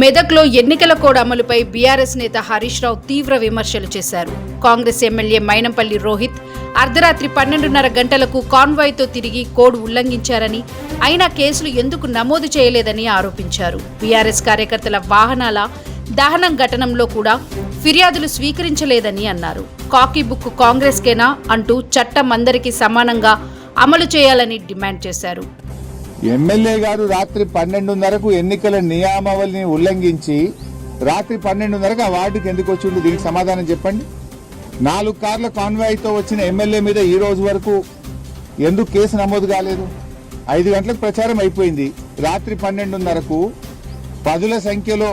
మెదక్లో ఎన్నికల కోడ్ అమలుపై బీఆర్ఎస్ నేత హరీష్ రావు తీవ్ర విమర్శలు చేశారు. కాంగ్రెస్ ఎమ్మెల్యే మైనంపల్లి రోహిత్ అర్ధరాత్రి పన్నెండున్నర గంటలకు కాన్వాయ్తో తిరిగి కోడ్ ఉల్లంఘించారని అయినా కేసులు ఎందుకు నమోదు చేయలేదని ఆరోపించారు. బీఆర్ఎస్ కార్యకర్తల వాహనాల దహనం ఘటనంలో కూడా ఫిర్యాదులు స్వీకరించలేదని అన్నారు. కాకీ బుక్ కాంగ్రెస్కేనా అంటూ చట్టం అందరికీ సమానంగా అమలు చేయాలని డిమాండ్ చేశారు. ఎమ్మెల్యే గారు రాత్రి పన్నెండున్నరకు ఎన్నికల నియామావళిని ఉల్లంఘించి రాత్రి పన్నెండున్నరకు ఆ వార్డుకి ఎందుకు వచ్చిండు? దీనికి సమాధానం చెప్పండి. నాలుగు కార్ల కాన్వాయ్తో వచ్చిన ఎమ్మెల్యే మీద ఈ రోజు వరకు ఎందుకు కేసు నమోదు కాలేదు? ఐదు గంటలకు ప్రచారం అయిపోయింది. రాత్రి పన్నెండున్నరకు పదుల సంఖ్యలో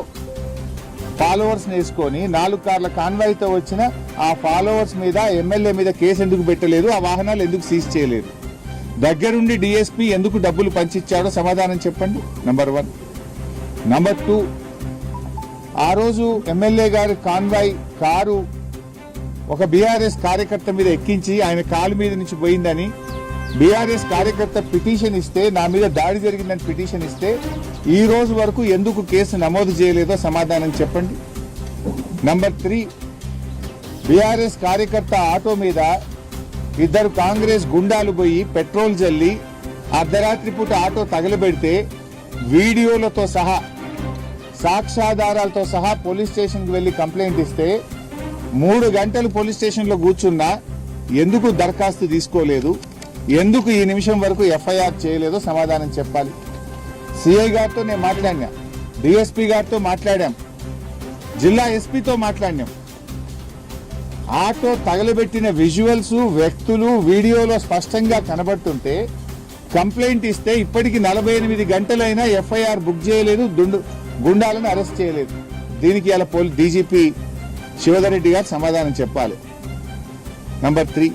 ఫాలోవర్స్ వేసుకొని నాలుగు కార్ల కాన్వాయ్తో వచ్చిన ఆ ఫాలోవర్స్ మీద ఎమ్మెల్యే మీద కేసు ఎందుకు పెట్టలేదు? ఆ వాహనాలు ఎందుకు సీజ్ చేయలేదు? దగ్గరుండి డిఎస్పీ ఎందుకు డబ్బులు పంచిచ్చాడో సమాధానం చెప్పండి. నంబర్ వన్ నంబర్ టూ ఆ రోజు ఎమ్మెల్యే గారి కాన్వాయ్ కారు ఒక బీఆర్ఎస్ కార్యకర్త మీద ఎక్కించి ఆయన కాలు మీద నుంచి పోయిందని బీఆర్ఎస్ కార్యకర్త పిటిషన్ ఇస్తే నా మీద దాడి జరిగిందని పిటిషన్ ఇస్తే ఈ రోజు వరకు ఎందుకు కేసు నమోదు చేయలేదో సమాధానం చెప్పండి. నంబర్ త్రీ బీఆర్ఎస్ కార్యకర్త ఆటో మీద ఇద్దరు కాంగ్రెస్ గుండాలు పోయి పెట్రోల్ జల్లి అర్ధరాత్రి పూట ఆటో తగలబెడితే వీడియోలతో సహా సాక్ష్యాధారాలతో సహా పోలీస్ స్టేషన్కి వెళ్ళి కంప్లైంట్ ఇస్తే మూడు గంటలు పోలీస్ స్టేషన్లో కూర్చున్నా ఎందుకు దరఖాస్తు తీసుకోలేదు? ఎందుకు ఈ నిమిషం వరకు ఎఫ్ఐఆర్ చేయలేదో సమాధానం చెప్పాలి. సిఐ గారితో నేను మాట్లాడినా డిఎస్పీ గారితో మాట్లాడాం జిల్లా ఎస్పీతో మాట్లాడినాం. ఆటో తగలబెట్టిన విజువల్స్ వ్యక్తులు వీడియోలో స్పష్టంగా కనబడుతుంటే కంప్లైంట్ ఇస్తే ఇప్పటికి నలభై ఎనిమిది గంటలైనా ఎఫ్ఐఆర్ బుక్ చేయలేదు దుండు గుండాలను అరెస్ట్ చేయలేదు. దీనికి అలా పోలీ డీజీపీ శివధర్ రెడ్డి గారు సమాధానం చెప్పాలి. Number three.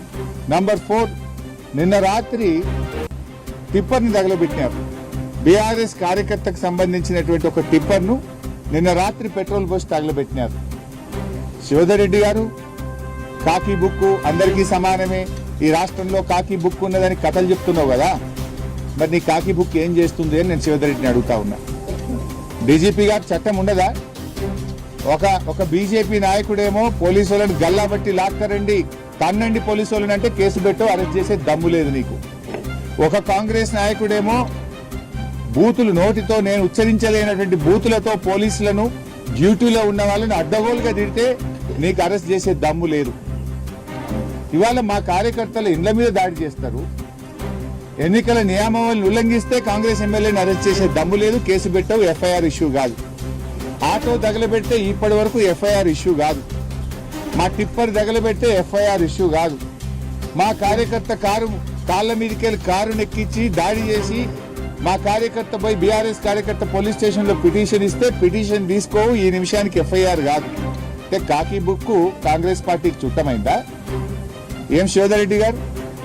Number four. నిన్న రాత్రి టిప్పర్ని తగలబెట్టినారు. బీఆర్ఎస్ కార్యకర్తకు సంబంధించినటువంటి ఒక టిప్పర్ను నిన్న రాత్రి పెట్రోల్ పోసి తగలబెట్టినారు. శివధర్ రెడ్డి గారు కాకి బుక్ అందరికీ సమానమే. ఈ రాష్ట్రంలో కాకి బుక్ ఉన్నదని కథలు చెప్తున్నావు కదా. మరి నీ కాకి బుక్ ఏం చేస్తుంది అని నేను శివధరెడ్డిని అడుగుతా ఉన్నా. డీజీపీ గారు చట్టం ఉండదా? ఒక ఒక బీజేపీ నాయకుడేమో పోలీసు వాళ్ళని గల్లాబట్టి లాక్కరండి తన్నండి పోలీసు వాళ్ళని అంటే కేసు పెట్టు అరెస్ట్ చేసే దమ్ము లేదు నీకు. ఒక కాంగ్రెస్ నాయకుడేమో బూతులు నోటితో నేను ఉచ్చరించలేనటువంటి బూతులతో పోలీసులను డ్యూటీలో ఉన్న వాళ్ళని అడ్డగోలుగా తిడితే నీకు అరెస్ట్ చేసే దమ్ము లేదు. ఇవాళ మా కార్యకర్తలు ఇండ్ల మీద దాడి చేస్తారు. ఎన్నికల నియామావళిని ఉల్లంఘిస్తే కాంగ్రెస్ ఎమ్మెల్యేని అరెస్ట్ చేసే దమ్ము లేదు కేసు పెట్టవు ఎఫ్ఐఆర్ ఇష్యూ కాదు. ఆటో తగలబెడితే ఇప్పటి వరకు ఎఫ్ఐఆర్ ఇష్యూ కాదు. మా టిప్పర్ తగలబెడితే ఎఫ్ఐఆర్ ఇష్యూ కాదు. మా కార్యకర్త కారు కాళ్ళ మీదకెళ్ళి కారు నెక్కించి దాడి చేసి మా కార్యకర్త పోయి బీఆర్ఎస్ కార్యకర్త పోలీస్ స్టేషన్లో పిటిషన్ ఇస్తే పిటిషన్ తీసుకోవు ఈ నిమిషానికి ఎఫ్ఐఆర్ కాదు. అంటే కాకి బుక్ కాంగ్రెస్ పార్టీకి చుట్టమైందా? ఏం శివధరెడ్డి గారు?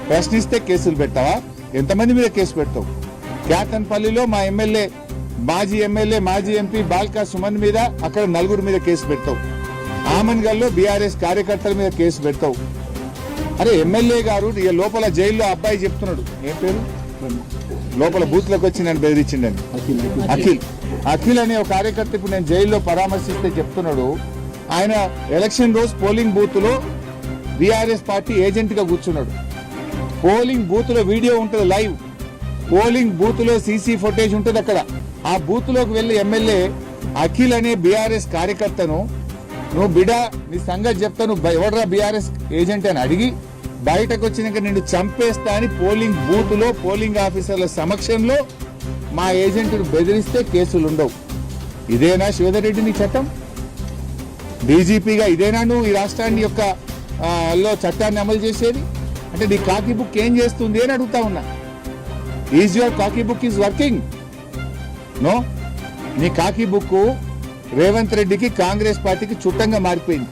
ప్రశ్నిస్తే కేసులు పెట్టావా ఎంతమంది మీద కేసు పెడతావు? క్యాతన్పల్లిలో మా ఎమ్మెల్యే మాజీ ఎమ్మెల్యే మాజీ ఎంపీ బాల్కా సుమన్ మీద అక్కడ నలుగురు మీద కేసు పెడతావు. ఆమన్గల్లో బీఆర్ఎస్ కార్యకర్తల మీద కేసు పెడతావు. అరే ఎమ్మెల్యే గారు లోపల జైల్లో అబ్బాయి చెప్తున్నాడు. ఏం పేరు? లోపల బూత్లకు వచ్చి నన్ను బెదిరించిండని. అఖిల్ అఖిల్. అనే ఒక కార్యకర్త ఇప్పుడు నేను జైల్లో పరామర్శిస్తే చెప్తున్నాడు. ఆయన ఎలక్షన్ రోజు పోలింగ్ బూత్లో బీఆర్ఎస్ పార్టీ ఏజెంట్గా కూర్చున్నాడు. పోలింగ్ బూత్లో వీడియో ఉంటుంది లైవ్. పోలింగ్ బూత్లో సీసీ ఫుటేజ్ ఉంటుంది అక్కడ. ఆ బూత్లోకి వెళ్ళి ఎమ్మెల్యే అఖిల్ అనే బీఆర్ఎస్ కార్యకర్తను నువ్వు బిడా నీ సంగతి చెప్తా నువ్వు బయ- బీఆర్ఎస్ ఏజెంట్ అని అడిగి బయటకు వచ్చినాక నిన్ను చంపేస్తా అని పోలింగ్ బూత్లో పోలింగ్ ఆఫీసర్ల సమక్షంలో మా ఏజెంట్ను బెదిరిస్తే కేసులు ఉండవు. ఇదేనా శివధర్ రెడ్డి నీ చట్టం? డీజీపీగా ఇదేనా నువ్వు ఈ రాష్ట్రాన్ని యొక్క లో చట్టాన్ని అమలు చేసేది? అంటే నీ కాకీ బుక్ ఏం చేస్తుంది అని అడుగుతా ఉన్నా. Is your khaki book is working no నీ కాకీ బుక్ రేవంత్ రెడ్డికి కాంగ్రెస్ పార్టీకి చుట్టంగా మారిపోయింది.